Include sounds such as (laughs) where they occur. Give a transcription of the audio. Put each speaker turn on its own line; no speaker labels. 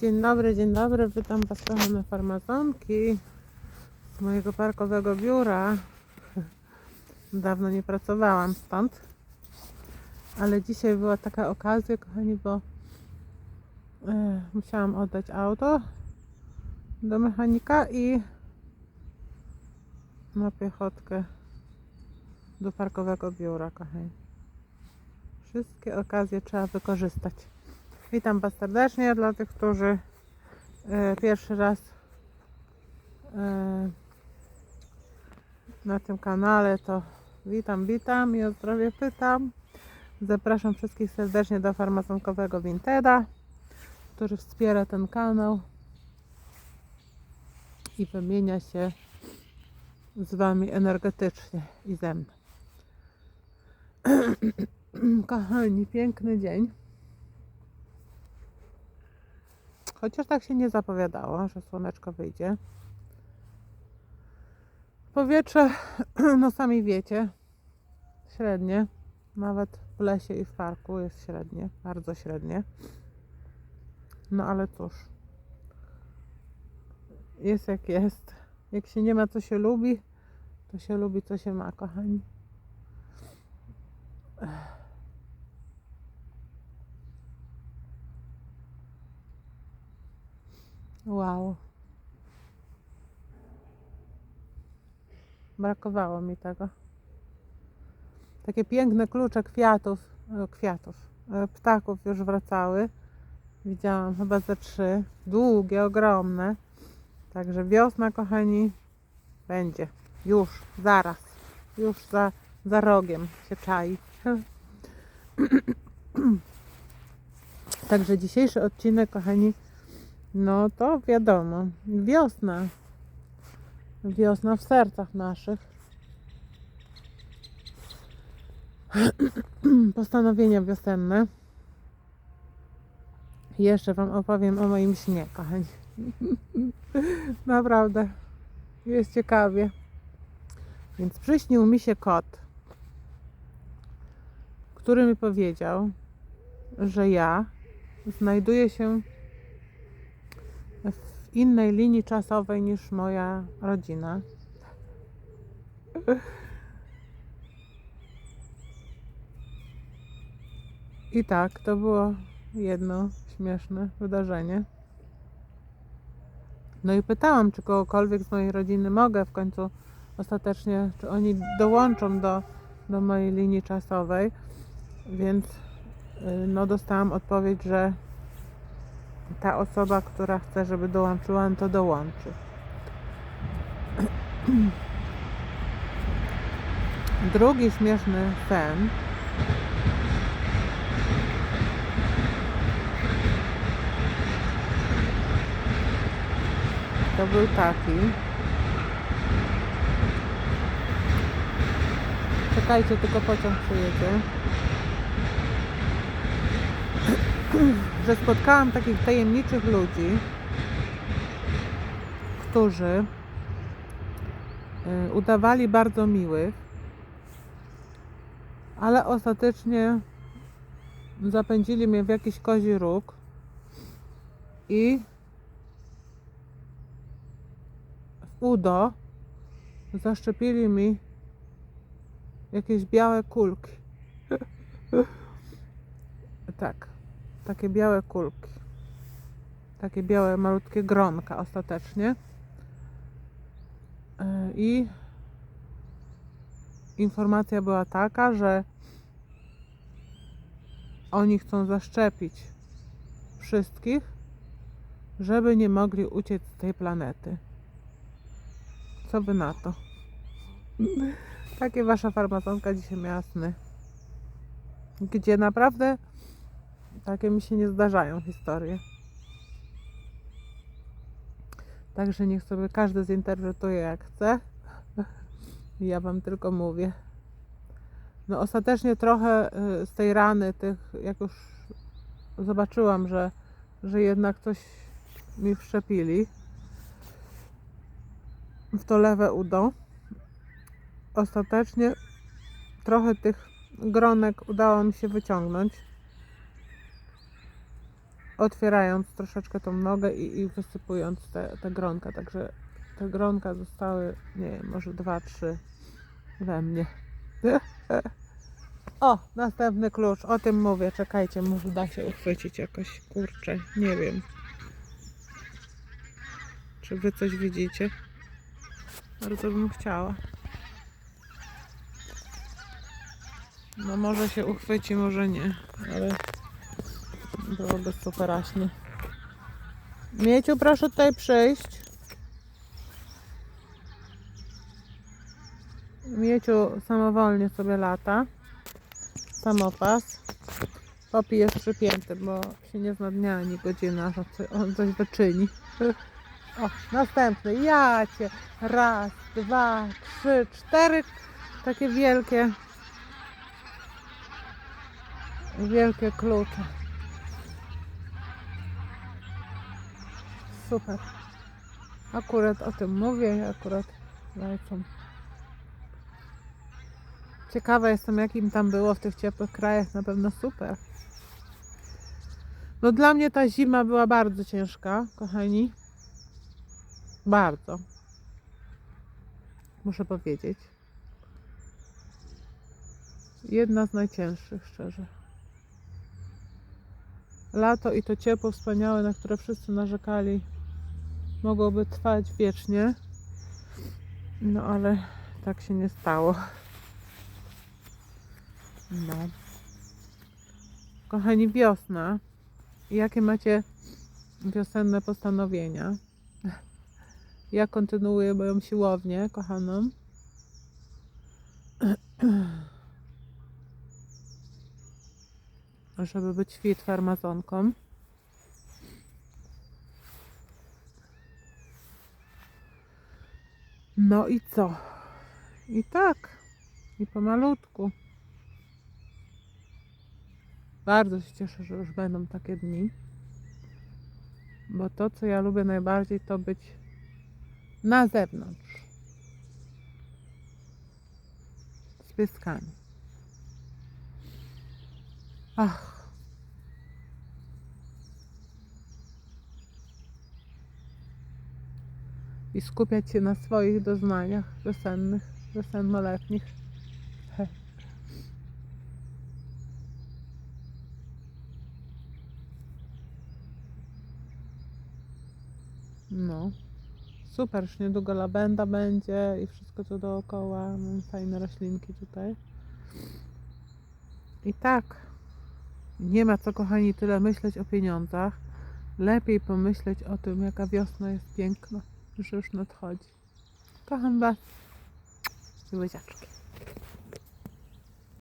Dzień dobry, dzień dobry. Witam Was kochane farmazonki z mojego parkowego biura. (laughs) Dawno nie pracowałam stąd, ale dzisiaj była taka okazja, kochani, bo e, musiałam oddać auto do mechanika i na piechotkę do parkowego biura, kochani. Wszystkie okazje trzeba wykorzystać. Witam Was serdecznie dla tych, którzy e, pierwszy raz e, na tym kanale, to witam, witam i o zdrowie pytam. Zapraszam wszystkich serdecznie do farmazonkowego Winteda, który wspiera ten kanał i wymienia się z Wami energetycznie i ze mną. (clears throat) Kochani, piękny dzień. Chociaż tak się nie zapowiadało, że słoneczko wyjdzie. Powietrze, (clears throat) no sami wiecie, średnie. Nawet w lesie i w parku jest średnie, bardzo średnie. No ale cóż, jest jak jest. Jak się nie ma, co się lubi, to się lubi, co się ma, kochani. Wow. Brakowało mi tego. Takie piękne klucze kwiatów, e, kwiatów, e, ptaków już wracały. Widziałam chyba ze trzy. Długie, ogromne. Także wiosna, kochani, będzie. Już, zaraz. Już za, za rogiem się czai. (clears throat) Także dzisiejszy odcinek, kochani, no to wiadomo, wiosna. Wiosna w sercach naszych. (clears throat) Postanowienia wiosenne. Jeszcze Wam opowiem o moim śnie, kochani. (laughs) Naprawdę. Jest ciekawie. Więc przyśnił mi się kot, który mi powiedział, że ja znajduję się w innej linii czasowej niż moja rodzina. I tak, to było jedno śmieszne wydarzenie. No i pytałam, czy kogokolwiek z mojej rodziny mogę w końcu ostatecznie, czy oni dołączą do, do mojej linii czasowej. Więc y, no, dostałam odpowiedź, że ta osoba, która chce, żeby dołączyłam, to dołączy. (clears throat) Drugi śmieszny sen. To był taki. Czekajcie, tylko pociąg przyjedzie. (clears throat) że spotkałam takich tajemniczych ludzi, którzy y, udawali bardzo miłych, ale ostatecznie zapędzili mnie w jakiś kozi róg i w udo zaszczepili mi jakieś białe kulki. (laughs) tak takie białe kulki. Takie białe, malutkie gronka ostatecznie. E, I informacja była taka, że oni chcą zaszczepić wszystkich, żeby nie mogli uciec z tej planety. Co by na to? Takie wasza farmazonka dzisiaj miała sny. Gdzie naprawdę takie mi się nie zdarzają historie. Także niech sobie każdy zinterpretuje jak chce. Ja wam tylko mówię. No ostatecznie trochę y, z tej rany tych, jak już zobaczyłam, że, że jednak coś mi wszczepili w to lewe udo. Ostatecznie trochę tych gronek udało mi się wyciągnąć otwierając troszeczkę tą nogę i, i wysypując te, te gronka. Także te gronka zostały, nie wiem, może dwa, trzy we mnie. (laughs) O, następny klucz. O tym mówię. Czekajcie, może da się uchwycić jakoś. Kurczę, nie wiem. Czy wy coś widzicie? Bardzo bym chciała. No może się uchwyci, może nie, ale byłoby superaśnie. Mieciu, proszę tutaj przyjść. Mieciu samowolnie sobie lata. Samopas. Popi jest przypięty, bo się nie zna dnia ani godzina, że on coś wyczyni. (laughs) O, następny. Jacie. Raz, dwa, trzy, cztery. Takie wielkie. Wielkie klucze. Super. Akurat o tym mówię akurat lecą. Ciekawa jestem, jakim tam było w tych ciepłych krajach. Na pewno super. No dla mnie ta zima była bardzo ciężka, kochani. Bardzo. Muszę powiedzieć. Jedna z najcięższych, szczerze. Lato i to ciepło wspaniałe, na które wszyscy narzekali, mogłoby trwać wiecznie. No ale tak się nie stało. No. Kochani, wiosna. Jakie macie wiosenne postanowienia? Ja kontynuuję moją siłownię, kochaną. Żeby być fit farmazonką. No i co? I tak. I pomalutku. Bardzo się cieszę, że już będą takie dni. Bo to, co ja lubię najbardziej, to być na zewnątrz. Z pieskami. Ach. I skupiać się na swoich doznaniach wiosennych, wiosennoletnich. No. Super, już niedługo labenda będzie i wszystko tu dookoła. Mam fajne roślinki tutaj. I tak, nie ma co, kochani, tyle myśleć o pieniądzach. Lepiej pomyśleć o tym, jaka wiosna jest piękna, że już nadchodzi. Kocham Was. Łyziaczki.